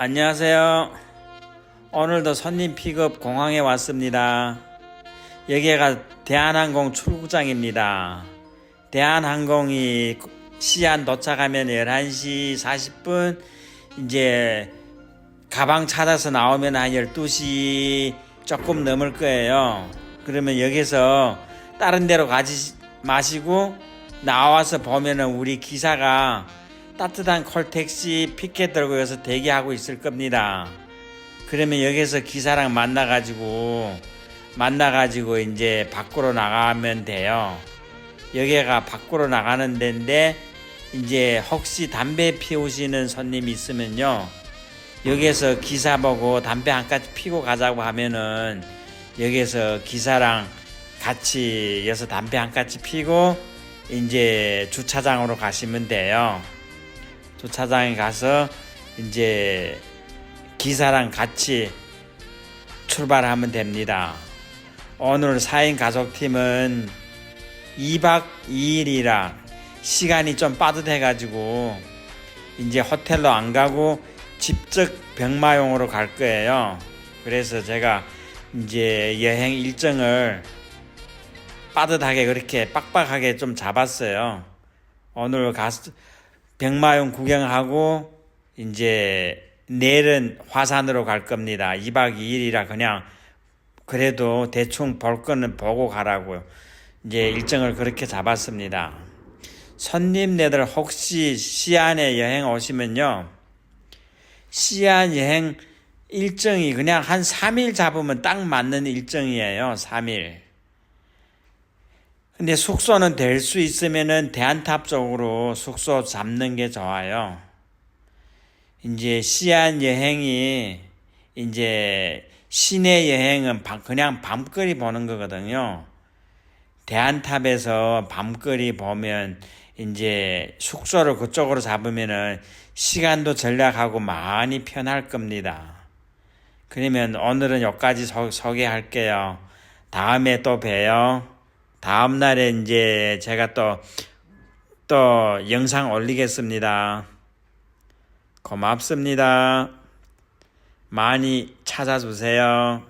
안녕하세요. 오늘도 손님 픽업 공항에 왔습니다. 여기가 대한항공 출국장입니다. 대한항공이 시안 도착하면 11시 40분 이제 가방 찾아서 나오면 한 12시 조금 넘을 거예요. 그러면 여기서 다른 데로 가지 마시고 나와서 보면은 우리 기사가 따뜻한 콜택시 피켓 들고 여기서 대기하고 있을 겁니다. 그러면 여기서 기사랑 만나가지고 만나가지고 이제 밖으로 나가면 돼요. 여기가 밖으로 나가는 데인데 이제 혹시 담배 피우시는 손님 있으면요. 여기에서 기사 보고 담배 한 가지 피고 가자고 하면은 여기에서 기사랑 같이 여기서 담배 한 가지 피고 이제 주차장으로 가시면 돼요. 주차장에 가서 이제 기사랑 같이 출발하면 됩니다. 오늘 4인 가족팀은 2박 2일이라 시간이 좀 빠듯해가지고 이제 호텔로 안 가고 직접 병마용으로 갈 거예요. 그래서 제가 이제 여행 일정을 빠듯하게 그렇게 빡빡하게 좀 잡았어요. 오늘 가서 병마용 구경하고 이제 내일은 화산으로 갈 겁니다. 2박 2일이라 그냥 그래도 대충 볼 거는 보고 가라고요. 이제 일정을 그렇게 잡았습니다. 손님네들 혹시 시안에 여행 오시면요. 시안 여행 일정이 그냥 한 3일 잡으면 딱 맞는 일정이에요. 3일. 근데 숙소는 될 수 있으면은 대한탑 쪽으로 숙소 잡는 게 좋아요. 이제 시안 여행이 이제 시내 여행은 밤- 그냥 밤거리 보는 거거든요. 대한탑에서 밤거리 보면 이제 숙소를 그쪽으로 잡으면은 시간도 절약하고 많이 편할 겁니다. 그러면 오늘은 여기까지 소, 소개할게요. 다음에 또 봬요. 다음 날에 이제 제가 또, 또 영상 올리겠습니다. 고맙습니다. 많이 찾아주세요.